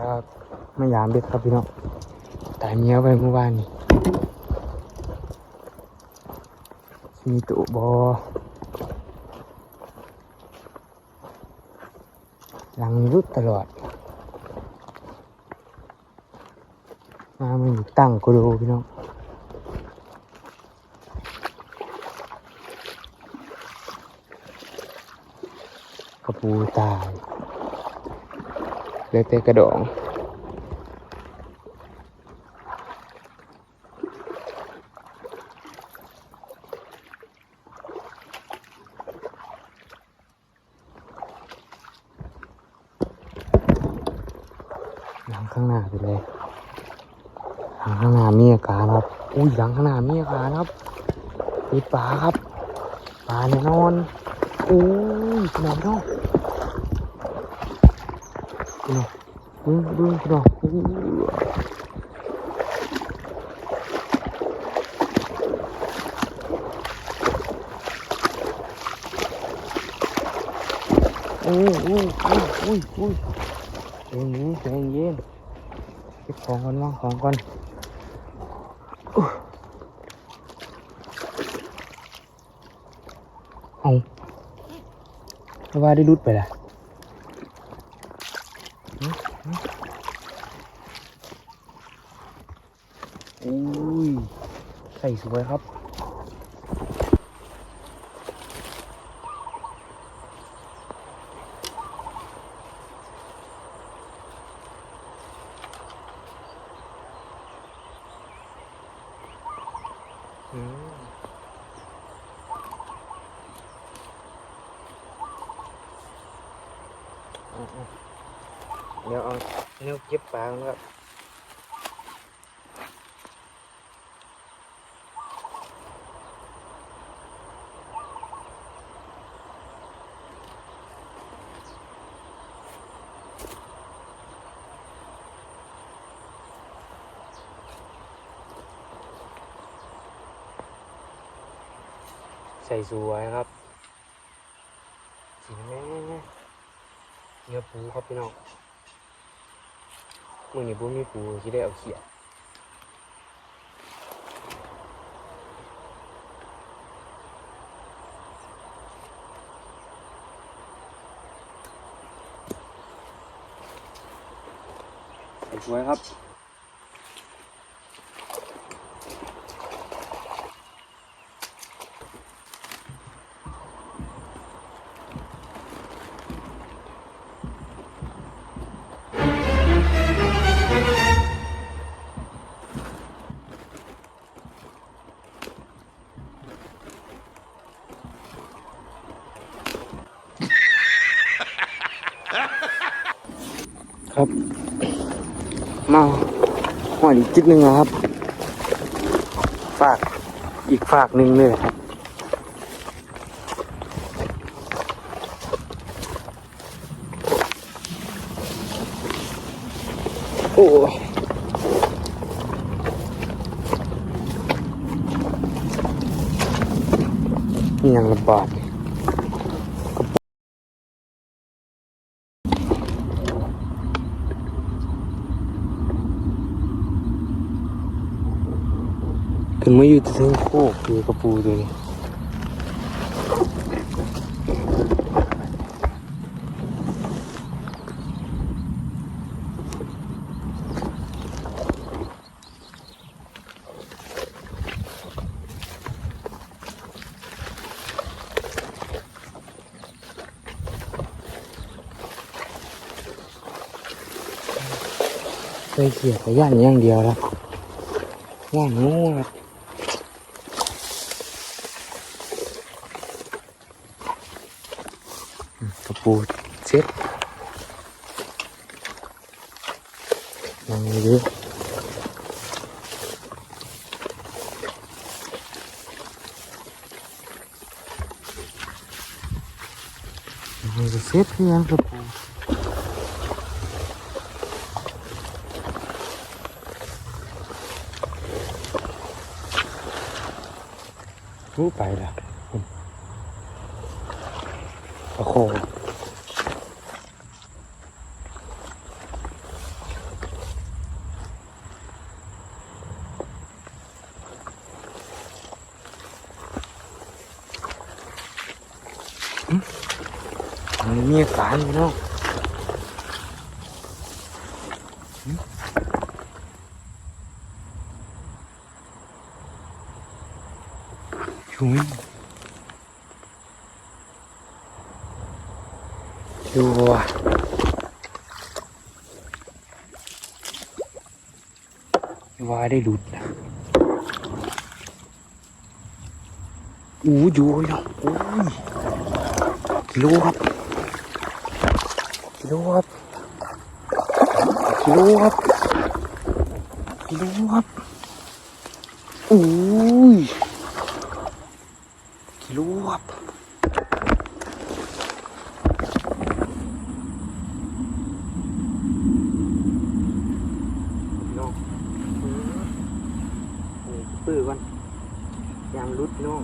ครับไม่ยามเด็กครับพี่น้องตายเมียไปเมื่อวานนี่มีตุบอหลังรุดตลอด มามันอยู่ตั้งกูดูพี่น้องกระปูตาย เหลยแต่กระดองหลังข้างหน้าไปเลยหลังข้างหน้ามีอาการครับ อุ้ยหลังข้างหน้ามีอาการครับมีปลาครับปลาแน่นอนอุ้ยขนาดน้อง พี่น้องดูดูพี่น้องอู้อู้อู้อู้อู้อู้ใจเย็นเย็นเก็บของก่อนวางของก่อนเอาเพราะว่าได้รุดไปละ อุ้ยใส่สวยครับ อืมเดี๋ยวเอาเนื้อเก็บปลาครับ ใส่สวยครับสีแม่เนื้อปูครับพี่น้องมือนี้ปูมีปูที่ได้เอาเขียดสวยครับ ครับ มาหอดอีกจิตหนึ่งแล้วครับ ฝากอีกฝากหนึ่งเลยครับโอ้ยยังลำบา กขึ้นมาอยู่ที่โคกคือกระปูตัวนี้เคยเขี่ยดแต่ย่านอย่างเดียวแล้วย่านงูครับ กระปูเช็ดยังเยอะยังจะเช็ดเพียงกระปูรู้ไปและ nó khô như cá gì đâu xuống ดูว่ะว่าได้หลุดนะอู้ยู่เนาะอ้ยกิโลครับกิโลครับกิโลครับกิโลครับอู้ยกิโลครับพี่น้องอื้อนี่ปื้อก่อนยาง รุดน้อง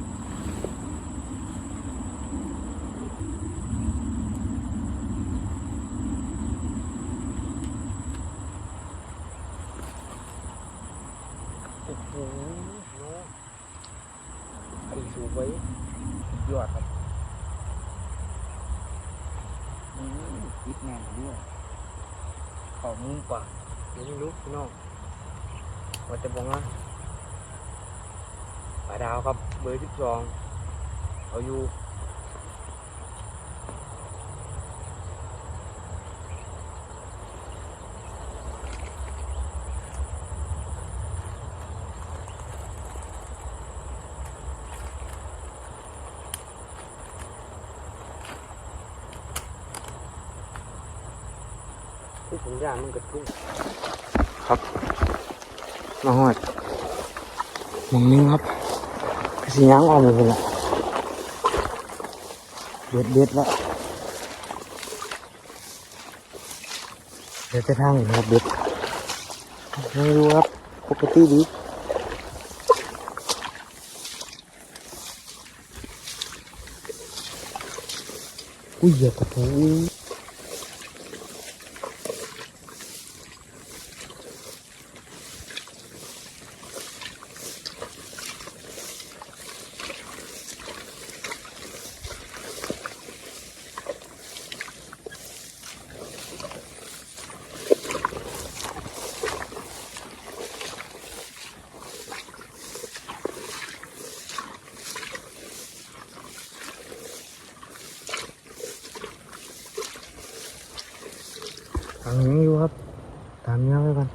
โอ้โหน้องไอ้สูบไว้ยอดครับอืมคิดแน่นด้วยขอมุมปากเดี๋ยวไม่รู้พี่น้องว่าจะบอกว่าปลาดาวครับ บอร์สิบสองเอาอยู่ที่ผมยามันกระทุ่งครับมาหอดมองนึงครับ สีย้างออกไปเลยละเด็ดเด็ดละเดี๋ยวจะทางอีกนะครับเด็ดไม่รู้ครับปกติดีอุ้ยอย่ากระทู้ทางนี้อยู่ครับ ตามเงี้ยไว้ก่อน